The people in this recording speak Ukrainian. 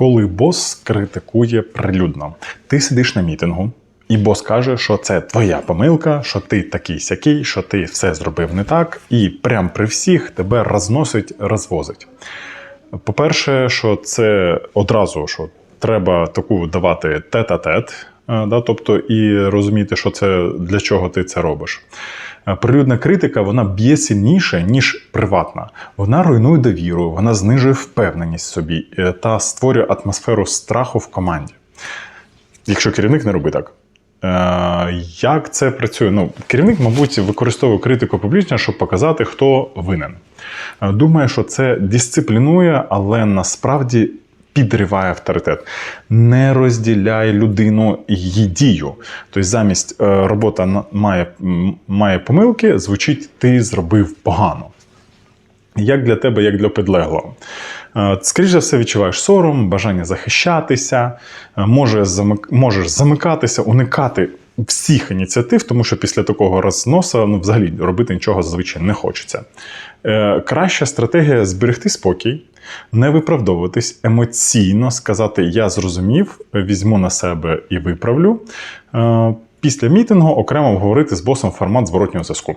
коли бос критикує прилюдно. Ти сидиш на мітингу, і бос каже, що це твоя помилка, що ти такий сякий, що ти все зробив не так, і прям при всіх тебе розносить, розвозить. По-перше, що це одразу що треба таку давати тет-а-тет, е, да, тобто і розуміти, що це для чого ти це робиш. Е, Прилюдна критика вона б'є сильніше, ніж приватна. Вона руйнує довіру, вона знижує впевненість собі е, та створює атмосферу страху в команді. Якщо керівник не робить так. Е, Як це працює? Ну, керівник, мабуть, використовує критику публічно, щоб показати, хто винен. Думає, що це дисциплінує, але насправді підриває авторитет, не розділяє людину її дію. Тобто, замість е, робота має, має помилки, звучить ти зробив погано. Як для тебе, як для підлеглого. Е, Скоріше за все, відчуваєш сором, бажання захищатися, е, можеш замикатися, уникати всіх ініціатив, тому що після такого розносу ну, взагалі робити нічого зазвичай не хочеться. Краща стратегія зберегти спокій, не виправдовуватись емоційно, сказати Я зрозумів, візьму на себе і виправлю. Е, Після мітингу окремо обговорити з босом формат зворотнього зв'язку.